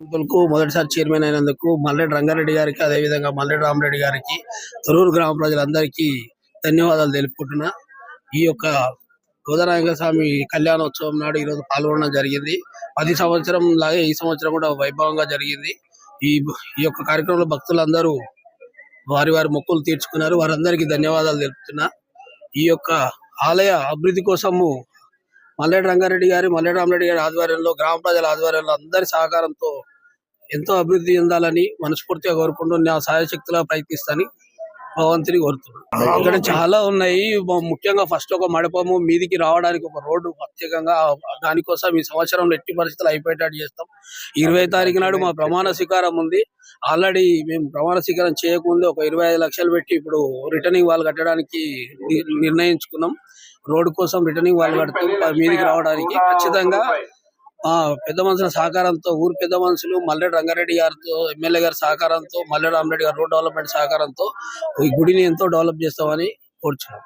కు మొదటిసారి చైర్మన్ అయినందుకు మల్లెడ్ రంగారెడ్డి గారికి అదేవిధంగా మల్లెడి రామరెడ్డి గారికి తొరూరు గ్రామ ప్రజలందరికీ ధన్యవాదాలు తెలుపుకుంటున్నా. ఈ యొక్క గోదనాయక స్వామి కళ్యాణోత్సవం నాడు ఈరోజు పాల్గొనడం జరిగింది. పది సంవత్సరం లాగే ఈ సంవత్సరం కూడా వైభవంగా జరిగింది. ఈ ఈ యొక్క కార్యక్రమంలో భక్తులందరూ వారి వారి మొక్కులు తీర్చుకున్నారు. వారందరికీ ధన్యవాదాలు తెలుపుతున్నా. ఈ యొక్క ఆలయ అభివృద్ధి కోసము మల్లెడి రంగారెడ్డి గారి మల్లెడి రామరెడ్డి గారి ఆధ్వర్యంలో గ్రామ ప్రజల ఆధ్వర్యంలో అందరి సహకారంతో ఎంతో అభివృద్ధి చెందాలని మనస్ఫూర్తిగా కోరుకుంటూ నా సహాయశక్తిలా ప్రయత్నిస్తాను భగవంతుని కోరుతున్నాను. ఇక్కడ చాలా ఉన్నాయి. ముఖ్యంగా ఫస్ట్ ఒక మడపము మీదికి రావడానికి ఒక రోడ్డు ప్రత్యేకంగా దానికోసం ఈ సంవత్సరం ఎట్టి పరిస్థితులు అయిపోయేటట్టు చేస్తాం. ఇరవై తారీఖు నాడు మా ప్రమాణ స్వీకారం ఉంది. ఆల్రెడీ మేము ప్రమాణ స్వీకారం చేయకముందే ఒక ఇరవై ఐదు లక్షలు పెట్టి ఇప్పుడు రిటర్నింగ్ వాల్ కట్టడానికి ని- నిర్ణయించుకున్నాం. రోడ్డు కోసం రిటర్నింగ్ వాల్ కడుతూ మీదికి రావడానికి. ఖచ్చితంగా పెద్ద మనుషుల సహకారంతో ఊరు పెద్ద మనుషులు మల్లెడ్ రంగారెడ్డి గారితో ఎమ్మెల్యే గారి సహకారంతో మల్లెడి రామరెడ్డి గారు రోడ్ డెవలప్మెంట్ సహకారంతో ఈ గుడిని ఎంతో డెవలప్ చేస్తామని కోరుచున్నాం.